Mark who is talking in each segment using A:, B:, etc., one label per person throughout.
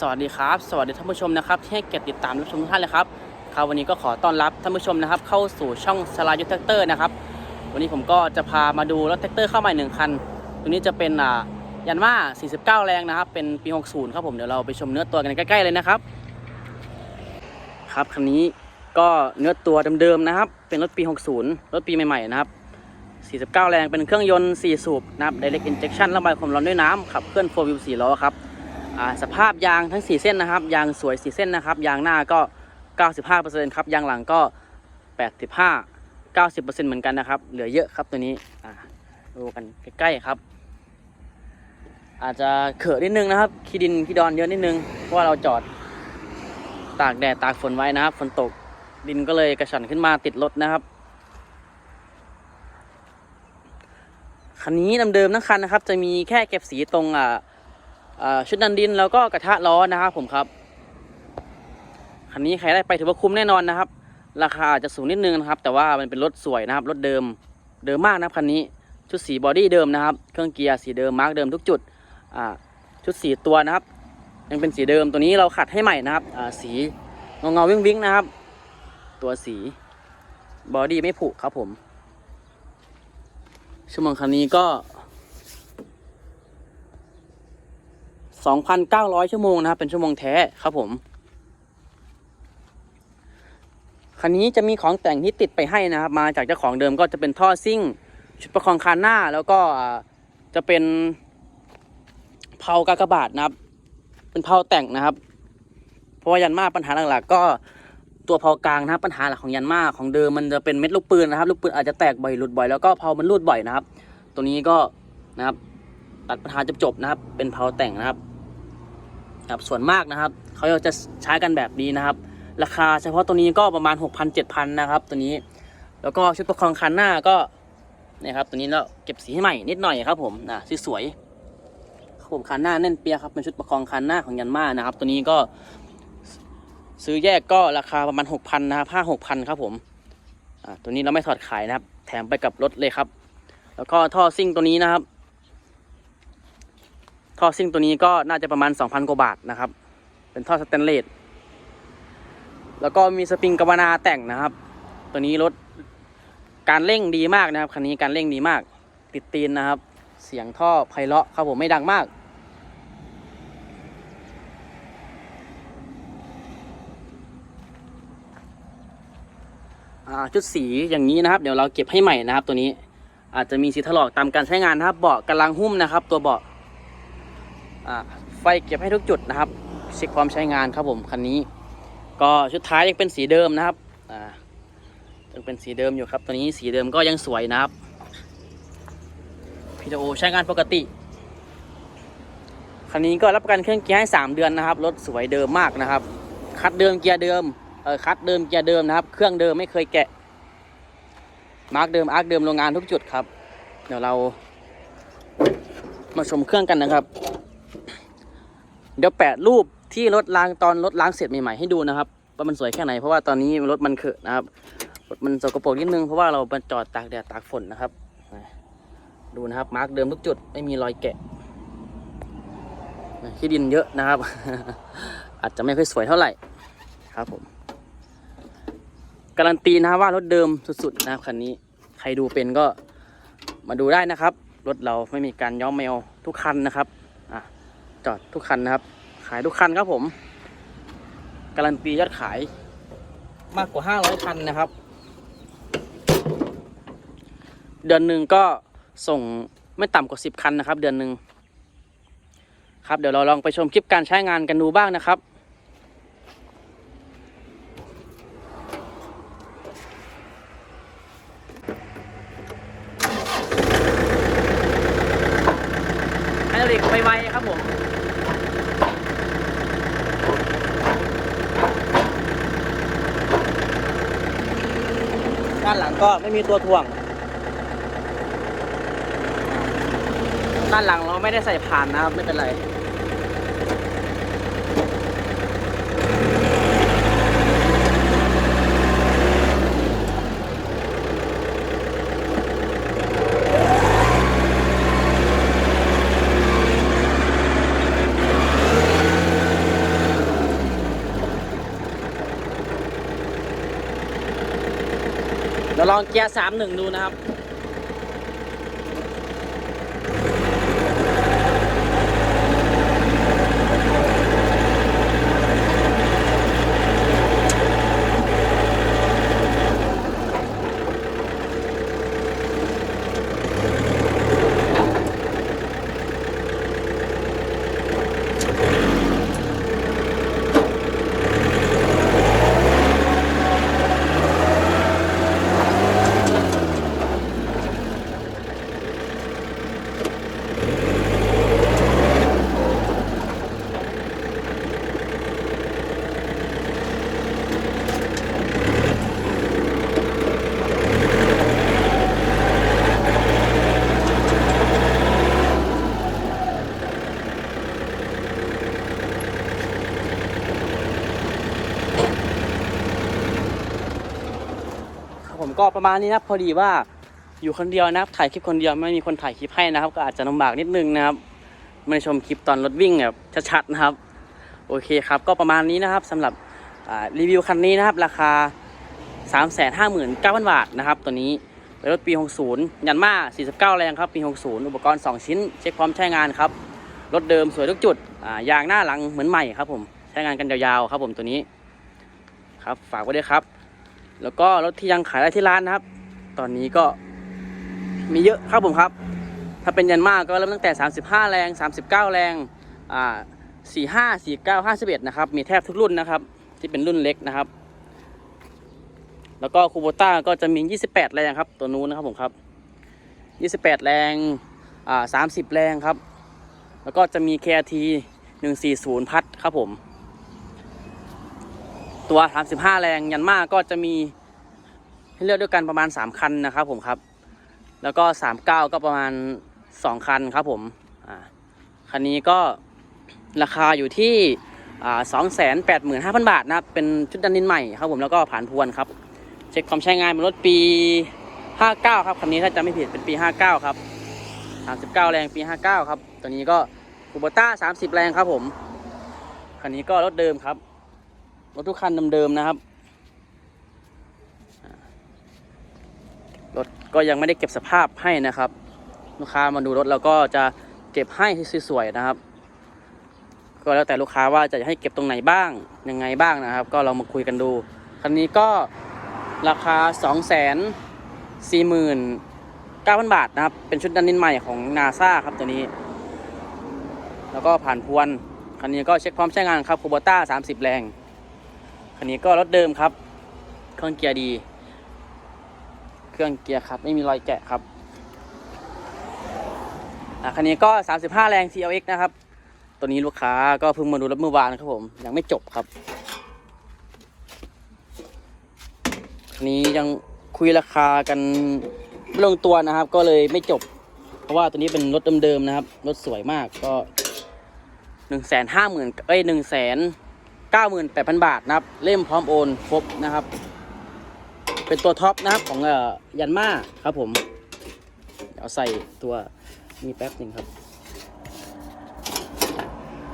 A: สวัสดีครับ สวัสดีท่านผู้ชมนะครับที่ให้เกียรติติดตามรับชมทุกท่านเลยครับครับวันนี้ก็ขอต้อนรับท่านผู้ชมนะครับ เข้าสู่ช่องสลายุทธแท็กเตอร์นะครับวันนี้ผมก็จะพามาดูรถแท็กเตอร์เข้าใหม่หนึ่งคัน ตัวนี้จะเป็นอ่ายันมา49 แรงนะครับ เป็นปี 60 ครับผมเดี๋ยวเราไปชมเนื้อตัวกันใกล้ๆเลยนะครับ ครับคันนี้ก็เนื้อตัวเดิมๆนะครับ เป็นรถปี 60 รถปีใหม่ๆนะครับ49 แรงเป็นเครื่องยนต์ 4 สูบนะครับ direct injection ระบายความร้อนด้วยน้ำขับเคลื่อน4 wheel 4ล้อครับ สภาพยางทั้ง 4 เส้นนะครับ ยางสวย 4 เส้นนะครับ ยางหน้าก็ 95%ครับ ยางหลังก็ 85 90%เหมือนกันนะครับ เหลือเยอะครับตัวนี้ดูกันใกล้ๆครับ อาจจะเขอะนิดนึงนะครับ ขี้ดินขี้ดอนเยอะนิดนึง เพราะว่าเราจอดตากแดดตากฝนไว้นะครับ ฝนตกดินก็เลยกระชอนขึ้นมาติดรถนะครับ คันนี้เดิมๆทั้งคันนะครับ จะมีแค่เก็บสีตรงอ่าอ่า ชุดดันดินแล้วก็กระทะล้อนะครับผมครับคันนี้ใครได้ไปถือว่าคุ้มแน่นอนนะครับ ราคาอาจจะสูงนิดนึงนะครับ แต่ว่ามันเป็นรถสวยนะครับรถเดิมเดิมมากนะครับคันนี้ชุดสีบอดี้เดิมนะครับ เครื่องเกียร์สีเดิมมาร์กเดิมทุกจุดชุดสีตัวนะครับ ยังเป็นสีเดิมตัวนี้เราขัดให้ใหม่นะครับสีเงาเงาๆวิ่งวิ่งๆนะครับ ตัวสีบอดี้ไม่ผุครับผมชั่วโมงคันนี้ก็ 2,900 ชั่วโมงนะครับ เป็นชั่วโมงแท้ครับผม คันนี้จะมีของแต่งที่ติดไปให้นะครับ มาจากเจ้าของเดิมก็จะเป็นท่อซิ่ง ชุดประคองคานหน้า แล้วก็จะเป็นเผากากบาทนะครับ เป็นเผาแต่งนะครับ เพราะว่ายันมาปัญหาหลักๆก็ตัวเผากลางนะครับปัญหาหลักของยันมาของเดิมมันจะเป็นเม็ดลูกปืนนะครับลูกปืนอาจจะแตกบ่อยหลุดบ่อยแล้วก็เผามันรูดบ่อยนะครับ ตัวนี้ก็นะครับตัดปัญหาจบๆนะครับ เป็นเผาแต่งนะครับ ครับส่วนมากนะครับเขาจะใช้กันแบบนี้นะครับ ราคาเฉพาะตัวนี้ก็ประมาณ 6 0 0 0 7,000นะครับตัวนี้ แล้วก็ชุดประคองคันหน้าก็เนี่ยครับตัวนี้เราเก็บสีให้ใหม่นิดหน่อยครับผมนะสวยครับผมคันหน้าแน่นเปียครับเป็นชุดประคองคันหน้าของยันมานะครับ ตัวนี้ก็ซื้อแยกก็ราคาประมาณ 6,000นะครับห้าหกพันครับผมตัวนี้เราไม่ถอดขายนะครับ แถมไปกับรถเลยครับ แล้วก็ท่อซิ่งตัวนี้นะครับ ท่อซิ่งตัวนี้ก็น่าจะประมาณ 2,000 กว่าบาทนะครับ เป็นท่อสแตนเลส แล้วก็มีสปริงกาวนาแต่งนะครับ ตัวนี้รถการเร่งดีมากนะครับคันนี้การเร่งดีมาก ติดตีนนะครับ เสียงท่อไพเราะครับผมไม่ดังมาก ชุดสีอย่างนี้นะครับ เดี๋ยวเราเก็บให้ใหม่นะครับ ตัวนี้อาจจะมีสีถลอกตามการใช้งานนะครับ เบาะกำลังหุ้มนะครับ ตัวเบาะอ่า ไฟเก็บให้ทุกจุดนะครับเช็คความใช้งานครับผมคันนี้ ก็ชุดท้ายยังเป็นสีเดิมนะครับยังเป็นสีเดิมอยู่ครับตัวนี้สีเดิมก็ยังสวยนะครับพีโอใช้งานปกติคันนี้ก็รับประกันเครื่องเกียร์ให้ 3 เดือนนะครับรถสวยเดิมมากนะครับ คัดเดิมเกียร์เดิมเออคัดเดิมเกียร์เดิมนะครับ เครื่องเดิมไม่เคยแกะ มาร์กเดิมอาร์คเดิมโรงงานทุกจุดครับ เดี๋ยวเรามาชมเครื่องกันนะครับ เดี๋ยวแปะรูปที่รถล้างตอนรถล้างเสร็จใหม่ๆให้ดูนะครับ ว่ามันสวยแค่ไหนเพราะว่าตอนนี้รถมันเขอะนะครับรถมันสกปรกนิดนึงเพราะว่าเราจอดตากแดดตากฝนนะครับ ดูนะครับมาร์กเดิมทุกจุดไม่มีรอยแกะขี้ดินเยอะนะครับ อาจจะไม่ค่อยสวยเท่าไหร่ครับผมการันตีนะครับว่ารถเดิมสุดๆนะครับคันนี้ใครดูเป็นก็มาดูได้นะครับ รถเราไม่มีการย้อมแมวทุกคันนะครับ จอดทุกคันนะครับ ขายทุกคันครับผม การันตียอดขายมากกว่า 500 คันนะครับ เดือนหนึ่งก็ส่งไม่ต่ำกว่า 10 คันนะครับ เดือนหนึ่งครับเดี๋ยวเราลองไปชมคลิปการใช้งานกันดูบ้างนะครับ ไฮดรอลิกไวๆครับผม ด้านหลัง ก็ไม่มีตัวถ่วง ด้านหลังเราไม่ได้ใส่ผ่านนะครับ ไม่เป็นไร ลองเกียร์สามหนึ่งดูนะครับ ผมก็ประมาณนี้นะพอดีว่าอยู่คนเดียวนะครับถ่ายคลิปคนเดียวไม่มีคนถ่ายคลิปให้นะครับ ก็อาจจะลำบากนิดนึงนะครับม่ได้ชมคลิปตอนรถวิ่งแบบชัดๆนะครับ โอเคครับ ก็ประมาณนี้นะครับสำหรับรีวิวคันนี้นะครับ ราคา 3 5 9 0 0 0 บาทนะครับ ตัวนี้เป็นรถปี 60 ยันมา 49 แรงครับ ปี 60 อุปกรณ์ 2 ชิ้น เช็คพร้อมใช้งานครับ รถเดิมสวยทุกจุดยางหน้าหลังเหมือนใหม่ครับผม ใช้งานกันยาวๆครับผมตัวนี้ ครับ ฝากไว้ด้วยครับ แล้วก็รถที่ยังขายได้ที่ร้านนะครับ ตอนนี้ก็มีเยอะครับผมครับ ถ้าเป็นยันมาก็เริ่มตั้งแต่ 35 แรง 39 แรงอ่า45 49 51นะครับ มีแทบทุกรุ่นนะครับ ที่เป็นรุ่นเล็กนะครับ แล้วก็คูโบต้าก็จะมี 28 แรงครับ ตัวนู้นนะครับผมครับ 28 แรงอ่า30 แรงครับ แล้วก็จะมี KRT 140 พัดครับผม ตัว 35 แรงยันมาก็จะมีให้เลือกด้วยกันประมาณ 3 คันนะครับผมครับ แล้วก็ 39 ก็ประมาณ 2 คันครับผมอ่าคันนี้ก็ราคาอยู่ที่อ่า285,000บาทนะครับเป็นชุดดันดินใหม่ครับผมแล้วก็ผ่านพวนครับ เช็คความใช้งานเป็นรถปี 59 ครับคันนี้ถ้าจำไม่ผิดเป็นปี 59 ครับ 39 แรงปี 59 ครับ ตัวนี้ก็คูโบต้า 30 แรงครับผมคันนี้ก็รถเดิมครับ รถทุกคันเดิมๆนะครับ รถก็ยังไม่ได้เก็บสภาพให้นะครับ ลูกค้ามาดูรถเราก็จะเก็บให้สวยๆนะครับ ก็แล้วแต่ลูกค้าว่าจะให้เก็บตรงไหนบ้างยังไงบ้างนะครับ ก็เรามาคุยกันดู คันนี้ก็ราคา 2 4 9 0 0 0 บาทนะครับ เป็นชุดดันนินใหม่ของนาซาครับตัวนี้ แล้วก็ผ่านพวน คันนี้ก็เช็คพร้อมใช้งานครับคูโบต้า 30 แรง คันนี้ก็รถเดิมครับ เครื่องเกียร์ดี เครื่องเกียร์ครับไม่มีรอยแกะครับอะคันนี้ก็ 35 แรง TLX นะครับ ตัวนี้ลูกค้าก็เพิ่งมาดูรถเมื่อวานครับผม ยังไม่จบครับ คันนี้ยังคุยราคากันไม่ลงตัวนะครับ ก็เลยไม่จบ เพราะว่าตัวนี้เป็นรถเดิมๆนะครับ รถสวยมากก็หนึ่งแสนห้าหมื่นเอ้ยหนึ่งแสน 98,000 บาทนะครับ เล่มพร้อมโอนครบนะครับ เป็นตัวท็อปนะครับของเอ่อยันมาครับผมเดี๋ยวใส่ตัวนี้แป๊บหนึ่งครับ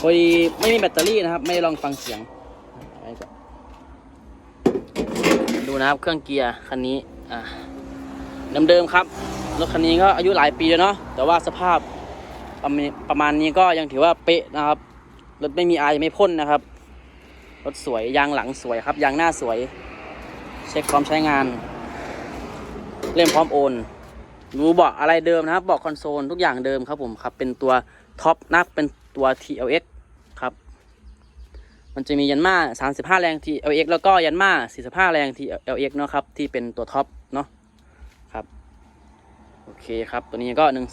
A: พอดีไม่มีแบตเตอรี่นะครับ ไม่ลองฟังเสียง ดูนะครับเครื่องเกียร์คันนี้อ่าเดิมๆครับรถคันนี้ก็อายุหลายปีแล้วเนาะแต่ว่าสภาพประมาณประมาณนี้ก็ยังถือว่าเป๊ะนะครับรถไม่มีอายไม่พ่นนะครับ รถสวยยางหลังสวยครับยางหน้าสวย เช็คความใช้งาน เล่มพร้อมโอนรูเบาะอะไรเดิมนะครับเบาะคอนโซลทุกอย่างเดิมครับผมครับเป็นตัวท็อปนักเป็นตัว TLX ครับ มันจะมียันมา 35 แรง TLX แล้วก็ยันมา 45 แรง TLX เนาะครับ ที่เป็นตัวท็อปเนาะครับ โอเคครับ ตัวนี้ก็ 1 9 8 0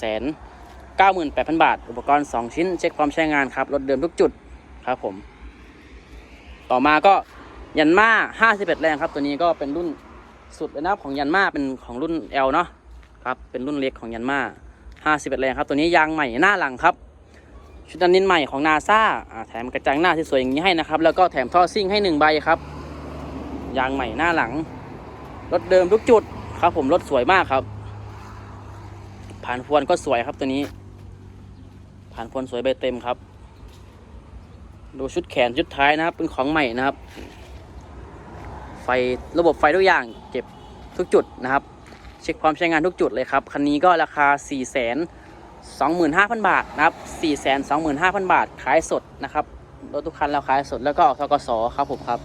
A: 0 0 บาท อุปกรณ์ 2 ชิ้น เช็คความใช้งานครับ รถเดิมทุกจุดครับผม ต่อมาก็ยันมา51 แรงครับ ตัวนี้ก็เป็นรุ่นสุดเลยนะของยันมาเป็นของรุ่น L เนาะครับเป็นรุ่นเล็กของยันมา51 แรงครับ ตัวนี้ยางใหม่หน้าหลังครับ ชุดดันนินใหม่ของนาซาแถมกระจังหน้าที่สวยอย่างนี้ให้นะครับ แล้วก็แถมท่อซิ่งให้หนึ่งใบครับยางใหม่หน้าหลังรถเดิมทุกจุดครับ ผมรถสวยมากครับ ผ่านพวนก็สวยครับตัวนี้ ผ่านพวนสวยใบเต็มครับ ดูชุดแขนชุดท้ายนะครับ เป็นของใหม่นะครับ ไฟระบบไฟทุกอย่างเก็บทุกจุดนะครับ เช็คความใช้งานทุกจุดเลยครับ คันนี้ก็ราคา 4 2 5 0 0 0 บาทนะครับ 4 2 5 0 0 0 บาท ขายสดนะครับ รถทุกคันเราขายสดแล้วก็ออกทกสครับผมครับ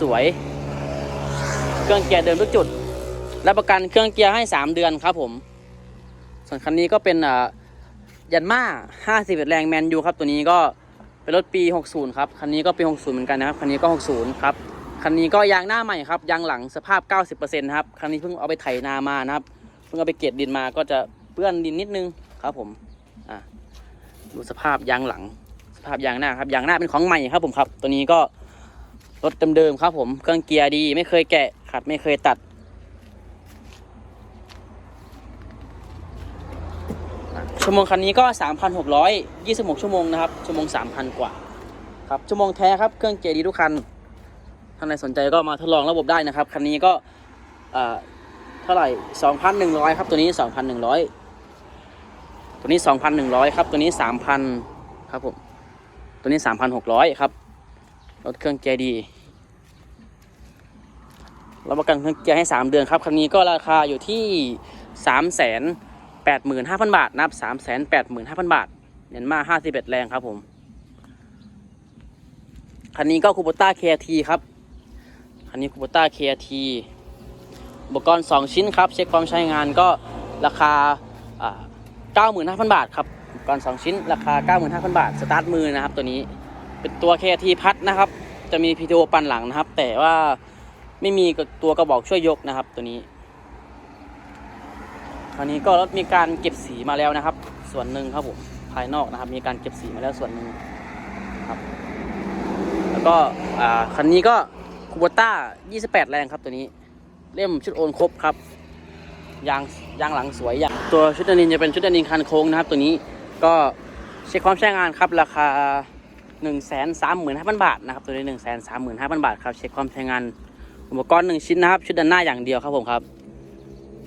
A: สวยเครื่องเกียร์เดิมทุกจุด รับประกันเครื่องเกียร์ให้ 3 เดือนครับผม ส่วนคันนี้ก็เป็นอ่ายันมา51 แรงแมนยูครับ ตัวนี้ก็ เป็นรถปี 60 ครับ คันนี้ก็ปี 60 เหมือนกันนะครับ คันนี้ก็ 60 ครับ คันนี้ก็ยางหน้าใหม่ครับ ยางหลังสภาพ 90%นะครับ คันนี้เพิ่งเอาไปไถนามานะครับ เพิ่งเอาไปเกล็ดดินมาก็จะเปื้อนดินนิดนึงครับผม อะ ดูสภาพยางหลัง สภาพยางหน้าครับ ยางหน้าเป็นของใหม่ครับผมครับ ตัวนี้ก็รถเดิมๆครับผม เครื่องเกียร์ดี ไม่เคยแกะขัด ไม่เคยตัด ชั่วโมงคันนี้ก็ 3,626 ชั่วโมงนะครับ ชั่วโมง 3,000 กว่า ครับ ชั่วโมงแท้ครับ เครื่องเกียร์ดีทุกคัน ท่านใดสนใจก็มาทดลองระบบได้นะครับ คันนี้ก็เอ่อเท่าไหร่ 2,100 ครับ ตัวนี้ 2,100 ตัวนี้ 2,100 ครับ ตัวนี้ 3,000 ครับผม ตัวนี้ 3,600 ครับ รถเครื่องเกียร์ดีรับประกันเครื่องเกียร์ให้ 3 เดือนครับ คันนี้ก็ราคาอยู่ที่ 3 0 0 0 0 85,000 บาทนะครับ385,000 บาทเนนมา 51 แรงครับผม คันนี้ก็คูโบต้า KT ครับ คันนี้คูโบต้า KT อุปกรณ์ 2 ชิ้นครับ เช็คความใช้งานก็ราคาอ่า95,000 บาทครับอุปกรณ์ 2 ชิ้น ราคา 95,000 บาท สตาร์ทมือนะครับตัวนี้ เป็นตัว KT พัดนะครับ จะมี PTO ปันหลังนะครับ แต่ว่าไม่มีตัวกระบอกช่วยยกนะครับตัวนี้ คราวนี้ก็รถมีการเก็บสีมาแล้วนะครับ ส่วนหนึ่งครับผมภายนอกนะครับ มีการเก็บสีมาแล้วส่วนหนึ่งครับ แล้วก็คันนี้ก็คูบต้า 28 แรงครับตัวนี้ เล่มชุดโอนครบครับยางยางหลังสวยอย่างตัวชุดอันนินจะเป็นชุดอันนินคันโค้งนะครับ ตัวนี้ก็เช็คความใช้งานครับราคา 1 3 5 0 0 0 บาทนะครับตัวนี้ 1 3 5 0 0 0 บาทครับเช็คความใช้งานอุปกรณ์หนึ่งชิ้นนะครับ ชุดด้านหน้าอย่างเดียวครับผมครับ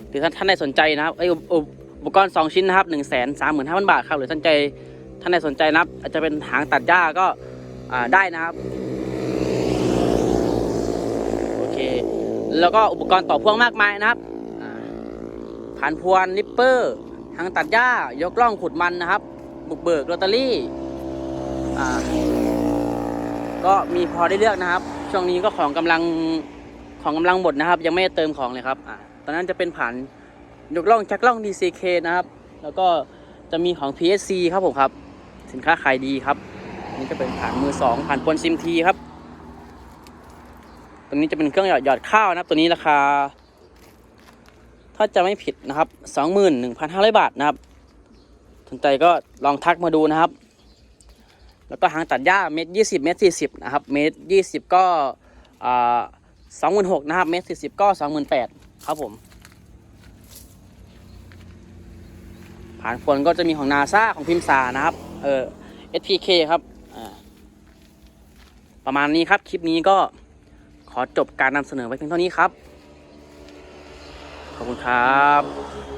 A: หรือท่านท่านใดสนใจนะครับไออุปกรณ์ 2 ชิ้นนะครับ1นึ่งแสนสามหมื่นห้าพันบาทครับหรือท่านใจท่านใดสนใจนะครับ อาจจะเป็นหางตัดหญ้าก็ได้นะครับโอเคแล้วก็อุปกรณ์ต่อพ่วงมากมายนะครับผ่านพวนลิปเปอร์หางตัดหญ้ายกล่องขุดมันนะครับ บุกเบิกลอตเตอรี่ก็มีพอได้เลือกนะครับ ช่วงนี้ก็ของกำลังของกำลังหมดนะครับ ยังไม่เติมของเลยครับอ่า ตอนนั้นจะเป็นผ่านยกล่องจักล่อง DCK นะครับ แล้วก็จะมีของ PSC ครับผมครับ สินค้าขายดีครับ นี่จะเป็นผ่านมือสองผ่านปนซิมทีครับ ตัวนี้จะเป็นเครื่องหยอดหยอดข้าวนะครับตัวนี้ราคา ถ้าจะไม่ผิดนะครับสองหมื่นหนึ่งพันห้าร้อยบาทนะครับสนใจก็ลองทักมาดูนะครับ แล้วก็หางตัดหญ้าเมตรยี่สิบเมตรสี่สิบนะครับ เมตรยี่สิบก็สองหมื่นหกนะครับ เมตรสี่สิบก็สองหมื่นแปด ครับผม ผ่านฝนก็จะมีของนาซาของพิมซานะครับ เออ SPK ครับประมาณนี้ครับ คลิปนี้ก็ขอจบการนำเสนอไว้เพียงเท่านี้ครับ ขอบคุณครับ